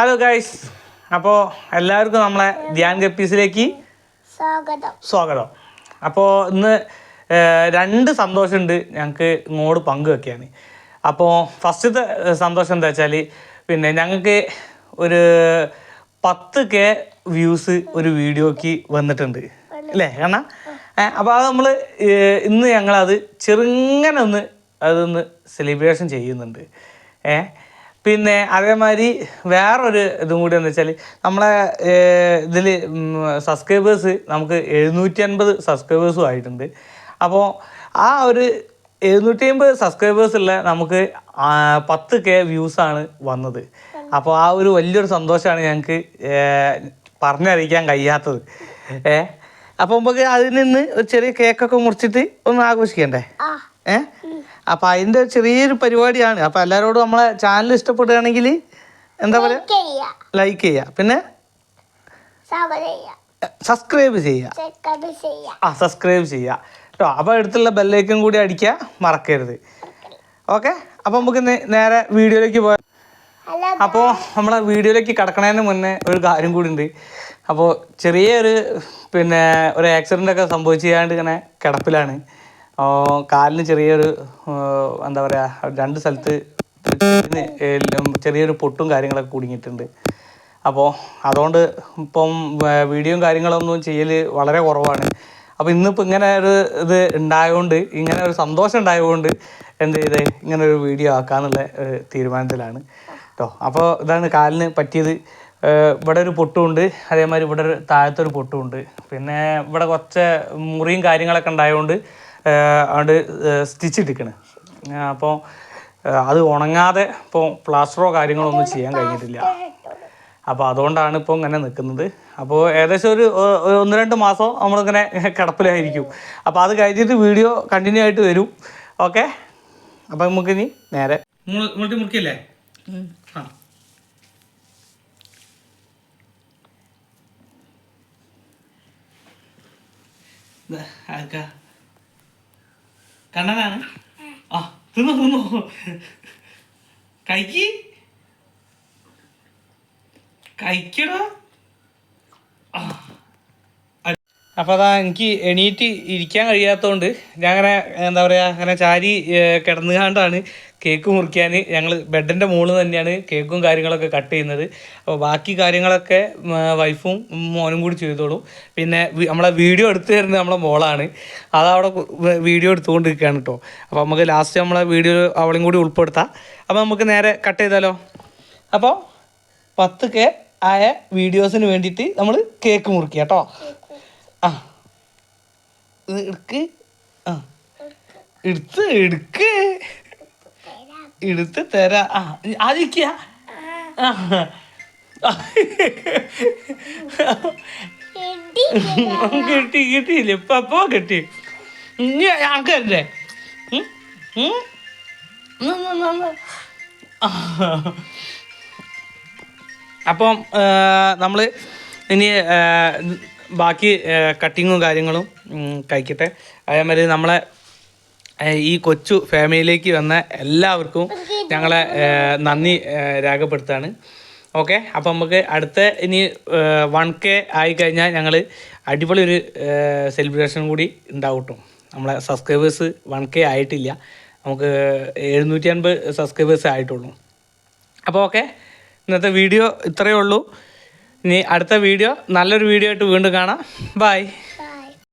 Hello guys അപ്പോൾ എല്ലാവർക്കും നമ്മളെ ധ്യാൻ ഗപ്പീസിലേക്ക് സ്വാഗതം. സ്വാഗതം. അപ്പോൾ ഇന്ന് രണ്ട് സന്തോഷമുണ്ട് ഞങ്ങൾക്ക് ഇങ്ങോട്ട് പങ്കുവെക്കുകയാണ് അപ്പോൾ ഫസ്റ്റത്തെ സന്തോഷം എന്താ വെച്ചാൽ പിന്നെ ഞങ്ങൾക്ക് ഒരു പത്ത് കെ വ്യൂസ് ഒരു വീഡിയോക്ക് വന്നിട്ടുണ്ട്. അല്ലേ കാരണം അപ്പോൾ അത് നമ്മൾ ഇന്ന് ഞങ്ങളത് ചെറുങ്ങനെ ഒന്ന് അതൊന്ന് സെലിബ്രേഷൻ ചെയ്യുന്നുണ്ട്. ഏ പിന്നെ അതേമാതിരി വേറൊരു ഇതും കൂടി എന്ന് വെച്ചാൽ നമ്മളെ ഇതിൽ സബ്സ്ക്രൈബേഴ്സ് നമുക്ക് എഴുന്നൂറ്റി അൻപത് സബ്സ്ക്രൈബേഴ്സും ആയിട്ടുണ്ട്. അപ്പോൾ ആ ഒരു എഴുന്നൂറ്റി അമ്പത് സബ്സ്ക്രൈബേഴ്സ് ഉള്ള നമുക്ക് പത്ത് കെ വ്യൂസാണ് വന്നത്. അപ്പോൾ ആ ഒരു വലിയൊരു സന്തോഷമാണ് ഞങ്ങൾക്ക് പറഞ്ഞറിയിക്കാൻ കഴിയാത്തത്. ഏ അപ്പോൾ നമുക്ക് അതിൽ നിന്ന് ഒരു ചെറിയ കേക്കൊക്കെ മുറിച്ചിട്ട് ഒന്ന് ആഘോഷിക്കണ്ടേ? ആ. ഏ അപ്പൊ അതിന്റെ ചെറിയൊരു പരിപാടിയാണ്. അപ്പൊ എല്ലാവരോടും നമ്മളെ ചാനൽ ഇഷ്ടപ്പെടുകയാണെങ്കിൽ എന്താ പറയുക ലൈക്ക് ചെയ്യുക. പിന്നെ? സബ്സ്ക്രൈബ് ചെയ്യുക. ആ സബ്സ്ക്രൈബ് ചെയ്യുക. കേട്ടോ അപ്പോൾ അടുത്തുള്ള ബെല്ലേക്കും കൂടി അടിക്കുക മറക്കരുത്. ഓക്കെ അപ്പോൾ നമുക്ക് നേരെ വീഡിയോയിലേക്ക് പോയാൽ അപ്പോൾ നമ്മളെ വീഡിയോയിലേക്ക് കടക്കണതിന് മുന്നേ ഒരു കാര്യം കൂടി ഉണ്ട്. അപ്പോൾ ചെറിയൊരു പിന്നെ ഒരു ആക്സിഡന്റ് ഒക്കെ സംഭവിച്ചാണ്ട് ഇങ്ങനെ കിടപ്പിലാണ്. കാലിന് ചെറിയൊരു എന്താ പറയുക രണ്ട് സ്ഥലത്ത് ചെറിയൊരു പൊട്ടും കാര്യങ്ങളൊക്കെ കുടുങ്ങിയിട്ടുണ്ട്. അപ്പോൾ അതുകൊണ്ട് ഇപ്പം വീഡിയോ വീഡിയോയും കാര്യങ്ങളൊന്നും ചെയ്യൽ വളരെ കുറവാണ്. അപ്പോൾ ഇന്നിപ്പോൾ ഇങ്ങനെ ഒരു ഇത് ഉണ്ടായതുകൊണ്ട് ഇങ്ങനെ ഒരു സന്തോഷം ഉണ്ടായതുകൊണ്ട് എന്ത് ചെയ്ത് ഇങ്ങനെ ഒരു വീഡിയോ ആക്കാന്നുള്ള ഒരു തീരുമാനത്തിലാണ്. കേട്ടോ അപ്പോൾ ഇതാണ് കാലിന് പറ്റിയത്. ഇവിടെ ഒരു പൊട്ടുമുണ്ട് അതേമാതിരി ഇവിടെ ഒരു താഴത്തൊരു പൊട്ടുമുണ്ട്. പിന്നെ ഇവിടെ കുറച്ച് മുറിയും കാര്യങ്ങളൊക്കെ ഉണ്ടായതുകൊണ്ട് അവിടെ സ്റ്റിച്ച് ഇട്ടിക്കണ് അപ്പോൾ അത് ഉണങ്ങാതെ ഇപ്പോൾ പ്ലാസ്റ്ററോ കാര്യങ്ങളോ ഒന്നും ചെയ്യാൻ കഴിഞ്ഞിട്ടില്ല. അപ്പോൾ അതുകൊണ്ടാണ് ഇപ്പോൾ ഇങ്ങനെ നിൽക്കുന്നത്. അപ്പോൾ ഏകദേശം ഒരു ഒന്ന് രണ്ട് മാസം നമ്മളിങ്ങനെ കിടപ്പിലായിരിക്കും. അപ്പോൾ അത് കഴിഞ്ഞിട്ട് വീഡിയോ കണ്ടിന്യൂ ആയിട്ട് വരും. ഓക്കെ? അപ്പോൾ നമുക്കിനി നേരെ. മുട്ടി മുറിക്കില്ലേ? ആ. ദാ, ആർക്കാ? കണ്ണനാണ്? ആ. തിന്നു തിന്നു. കഴിക്ക് കഴിക്കടാ അപ്പോൾ അതാ എനിക്ക് എണീറ്റ് ഇരിക്കാൻ കഴിയാത്തതുകൊണ്ട് ഞാൻ അങ്ങനെ എന്താ പറയുക അങ്ങനെ ചാരി കിടന്നുകാണ്ടാണ് കേക്ക് മുറിക്കാൻ. ഞങ്ങൾ ബെഡിന്റെ മുകളിൽ തന്നെയാണ് കേക്കും കാര്യങ്ങളൊക്കെ കട്ട് ചെയ്യുന്നത്. അപ്പോൾ ബാക്കി കാര്യങ്ങളൊക്കെ വൈഫും മോനും കൂടി ചെയ്തോളും. പിന്നെ നമ്മളെ വീഡിയോ എടുത്തു തരുന്നത് നമ്മളെ മോളാണ്. അതവിടെ വീഡിയോ എടുത്തുകൊണ്ടിരിക്കുകയാണ് കേട്ടോ അപ്പോൾ നമുക്ക് ലാസ്റ്റ് നമ്മളെ വീഡിയോ അവളെയും കൂടി ഉൾപ്പെടുത്താം. അപ്പോൾ നമുക്ക് നേരെ കട്ട് ചെയ്താലോ? അപ്പോൾ പത്ത് കെ ആയ വീഡിയോസിന് വേണ്ടിയിട്ട് നമ്മൾ കേക്ക് മുറിക്കുക കേട്ടോ ആ. ആ. എടുത്ത് എടുക്ക് എടുത്ത് തരാ. ആ ആദിക്ക കിട്ടി കിട്ടിയില്ല? ഇപ്പൊ അപ്പോ കിട്ടി. ഇനി ആൾക്കാരല്ലേ. അപ്പം നമ്മൾ ഇനി ബാക്കി കട്ടിങ്ങും കാര്യങ്ങളും കഴിക്കട്ടെ. അതേമാതിരി നമ്മളെ ഈ കൊച്ചു ഫാമിലിയിലേക്ക് വന്ന എല്ലാവർക്കും ഞങ്ങളെ നന്ദി രേഖപ്പെടുത്താണ്. ഓക്കെ? അപ്പം നമുക്ക് അടുത്ത ഇനി വൺ കെ ആയിക്കഴിഞ്ഞാൽ ഞങ്ങൾ അടിപൊളി ഒരു സെലിബ്രേഷൻ കൂടി ഉണ്ടാവും നമ്മളെ സബ്സ്ക്രൈബേഴ്സ് വൺ കെ ആയിട്ടില്ല. നമുക്ക് എഴുന്നൂറ്റി അൻപത് സബ്സ്ക്രൈബേഴ്സ് ആയിട്ടുള്ളൂ. അപ്പോൾ ഓക്കെ? ഇന്നത്തെ വീഡിയോ ഇത്രയേ ഉള്ളൂ. ഇനി അടുത്ത വീഡിയോ നല്ലൊരു വീഡിയോ ആയിട്ട് വീണ്ടും കാണാം. ബൈ.